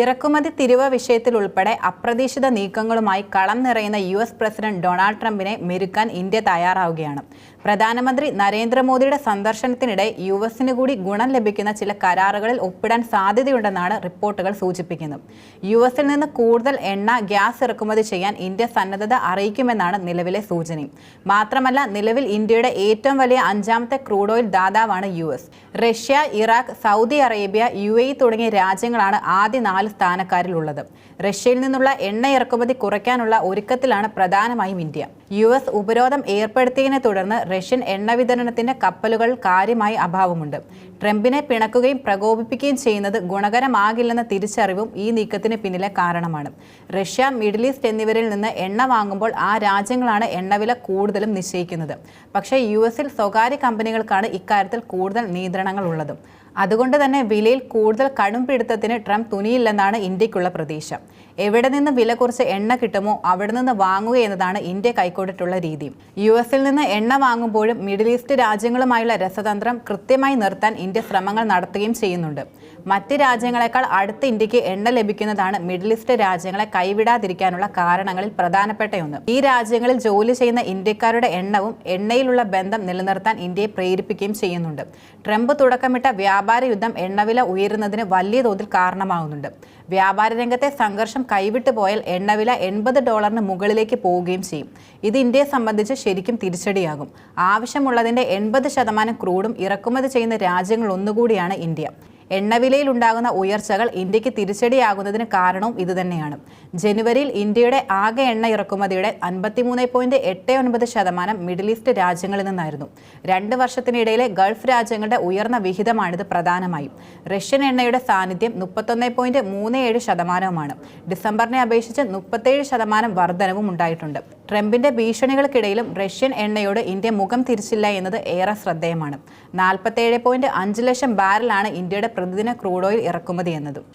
ഇറക്കുമതി തിരിവ് വിഷയത്തിൽ ഉൾപ്പെടെ അപ്രതീക്ഷിത നീക്കങ്ങളുമായി കളം നിറയുന്ന യു എസ് പ്രസിഡന്റ് ഡൊണാൾഡ് ട്രംപിനെ മെരുക്കാൻ ഇന്ത്യ തയ്യാറാവുകയാണ്. പ്രധാനമന്ത്രി നരേന്ദ്രമോദിയുടെ സന്ദർശനത്തിനിടെ യു എസിന് കൂടി ഗുണം ലഭിക്കുന്ന ചില കരാറുകളിൽ ഒപ്പിടാൻ സാധ്യതയുണ്ടെന്നാണ് റിപ്പോർട്ടുകൾ സൂചിപ്പിക്കുന്നത്. യു എസിൽ നിന്ന് കൂടുതൽ എണ്ണ ഗ്യാസ് ഇറക്കുമതി ചെയ്യാൻ ഇന്ത്യ സന്നദ്ധത അറിയിക്കുമെന്നാണ് നിലവിലെ സൂചനയും മാത്രമല്ല നിലവിൽ ഇന്ത്യയുടെ ഏറ്റവും വലിയ അഞ്ചാമത്തെ crude oil ദാതാവാണ് U S. Russia Iraq Saudi Arabia U A തുടങ്ങിയ രാജ്യങ്ങളാണ് ആദ്യ നാല് സ്ഥാനക്കാരിലുള്ളത്. റഷ്യയിൽ നിന്നുള്ള എണ്ണ ഇറക്കുമതി കുറയ്ക്കാനുള്ള ഒരുക്കത്തിലാണ് പ്രധാനമായും ഇന്ത്യ. യു എസ് ഉപരോധം ഏർപ്പെടുത്തിയതിനെ തുടർന്ന് റഷ്യൻ എണ്ണ വിതരണത്തിന്റെ കപ്പലുകൾ കാര്യമായി അഭാവമുണ്ട്. ട്രംപിനെ പിണക്കുകയും പ്രകോപിപ്പിക്കുകയും ചെയ്യുന്നത് ഗുണകരമാകില്ലെന്ന തിരിച്ചറിവും ഈ നീക്കത്തിന് പിന്നിലെ കാരണമാണ്. റഷ്യ മിഡിൽ ഈസ്റ്റ് എന്നിവരിൽ നിന്ന് എണ്ണ വാങ്ങുമ്പോൾ ആ രാജ്യങ്ങളാണ് എണ്ണവില കൂടുതലും നിശ്ചയിക്കുന്നത്. പക്ഷേ യു എസിൽ സ്വകാര്യ കമ്പനികൾക്കാണ് ഇക്കാര്യത്തിൽ കൂടുതൽ നിയന്ത്രണങ്ങൾ ഉള്ളതും അതുകൊണ്ട് തന്നെ വിലയിൽ കൂടുതൽ കടും പിടുത്തത്തിന് ട്രംപ് തുനിയില്ലെന്നാണ് ഇന്ത്യക്കുള്ള പ്രതീക്ഷ. എവിടെ നിന്ന് വില കുറച്ച് എണ്ണ കിട്ടുമോ അവിടെ നിന്ന് വാങ്ങുക എന്നതാണ് ഇന്ത്യ കൈക്കൊണ്ടിട്ടുള്ള രീതി. യു എസിൽ നിന്ന് എണ്ണ വാങ്ങുമ്പോഴും മിഡിൽ ഈസ്റ്റ് രാജ്യങ്ങളുമായുള്ള രസതന്ത്രം കൃത്യമായി നിർത്താൻ ഇന്ത്യ ശ്രമങ്ങൾ നടത്തുകയും ചെയ്യുന്നുണ്ട്. മറ്റ് രാജ്യങ്ങളെക്കാൾ അടുത്ത് ഇന്ത്യയ്ക്ക് എണ്ണ ലഭിക്കുന്നതാണ് മിഡിൽ ഈസ്റ്റ് രാജ്യങ്ങളെ കൈവിടാതിരിക്കാനുള്ള കാരണങ്ങളിൽ പ്രധാനപ്പെട്ടയൊന്ന് ഈ രാജ്യങ്ങളിൽ ജോലി ചെയ്യുന്ന ഇന്ത്യക്കാരുടെ എണ്ണവും എണ്ണയിലുള്ള ബന്ധം നിലനിർത്താൻ ഇന്ത്യയെ പ്രേരിപ്പിക്കുകയും ചെയ്യുന്നുണ്ട്. ട്രംപ് തുടക്കമിട്ട വ്യാപാര യുദ്ധം എണ്ണവില ഉയരുന്നതിന് വലിയ തോതിൽ കാരണമാകുന്നുണ്ട് വ്യാപാര രംഗത്തെ സംഘർഷം കൈവിട്ടു പോയാൽ എണ്ണവില എൺപത് ഡോളറിന് മുകളിലേക്ക് പോവുകയും ചെയ്യും. ഇത് ഇന്ത്യയെ സംബന്ധിച്ച് ശരിക്കും തിരിച്ചടിയാകും. ആവശ്യമുള്ളതിന്റെ എൺപത് ശതമാനം ക്രൂഡും ഇറക്കുമതി ചെയ്യുന്ന രാജ്യങ്ങൾ ഒന്നുകൂടിയാണ് ഇന്ത്യ. എണ്ണവിലയിൽ ഉണ്ടാകുന്ന ഉയർച്ചകൾ ഇന്ത്യയ്ക്ക് തിരിച്ചടിയാകുന്നതിന് കാരണവും ഇതുതന്നെയാണ്. ജനുവരിയിൽ ഇന്ത്യയുടെ ആകെ എണ്ണ ഇറക്കുമതിയുടെ അൻപത്തിമൂന്ന് പോയിന്റ് എട്ട് ഒൻപത് ശതമാനം മിഡിൽ ഈസ്റ്റ് രാജ്യങ്ങളിൽ നിന്നായിരുന്നു. രണ്ട് വർഷത്തിനിടയിലെ ഗൾഫ് രാജ്യങ്ങളുടെ ഉയർന്ന വിഹിതമാണിത് പ്രധാനമായും. റഷ്യൻ എണ്ണയുടെ സാന്നിധ്യം മുപ്പത്തൊന്ന് പോയിന്റ് മൂന്ന് ഏഴ് ശതമാനവുമാണ്. ഡിസംബറിനെ അപേക്ഷിച്ച് മുപ്പത്തേഴ് ശതമാനം വർധനവും ഉണ്ടായിട്ടുണ്ട്. ട്രംപിന്റെ ഭീഷണികൾക്കിടയിലും റഷ്യൻ എണ്ണയോട് ഇന്ത്യ മുഖം തിരിച്ചില്ല എന്നത് ഏറെ ശ്രദ്ധേയമാണ്. നാൽപ്പത്തേഴ് ലക്ഷം ബാരലാണ് ഇന്ത്യയുടെ പ്രതിദിന ക്രൂഡ് ഓയിൽ ഇറക്കുമതി എന്നതും.